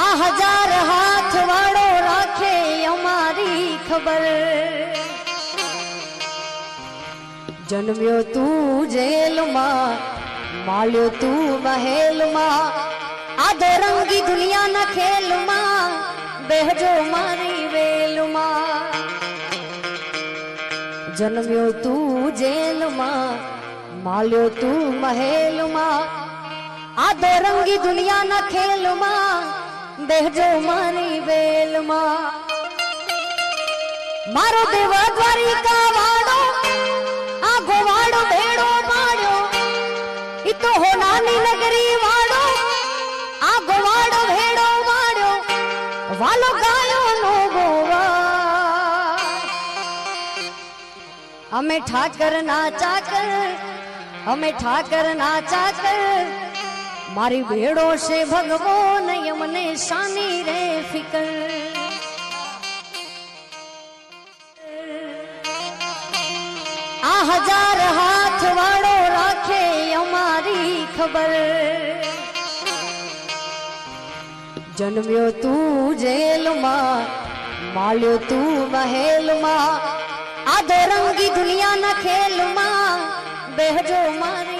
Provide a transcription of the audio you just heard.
આ હજાર હાથ વાળો રાખે અમારી ખબર. જન્મ્યો તું જેલમાં, માલ્યો તું મહેલમાં. આ દોરંગી દુનિયાના ખેલમાં, બેહજો મારી વેલમાં. જન્મ્યો તું જેલમાં, માલ્યો તું મહેલમાં. આ દોરંગી દુનિયાના ખેલમાં બેહજો મારી વેલમાં. મારો દેવ દ્વારિકા વાળો આ ગોવાળો ભેડો પાડ્યો. ઈ તો હોનાની નગરી વાળો આ ગોવાળો ભેડો પાડ્યો. વાલો ગાયો નો ગોવા. અમે ઠાકર ના ચાકર, અમે ઠાકર ના ચાકર મારી ભેડો છે ભગવો મને શાની રે ફિકર આ હજાર હાથ વાળો રાખે અમારી ખબર જન્મ્યો તું જેલમાં માલ્યો તું મહેલમાં આ દોરંગી દુનિયાના ખેલમાં બેહજો મારી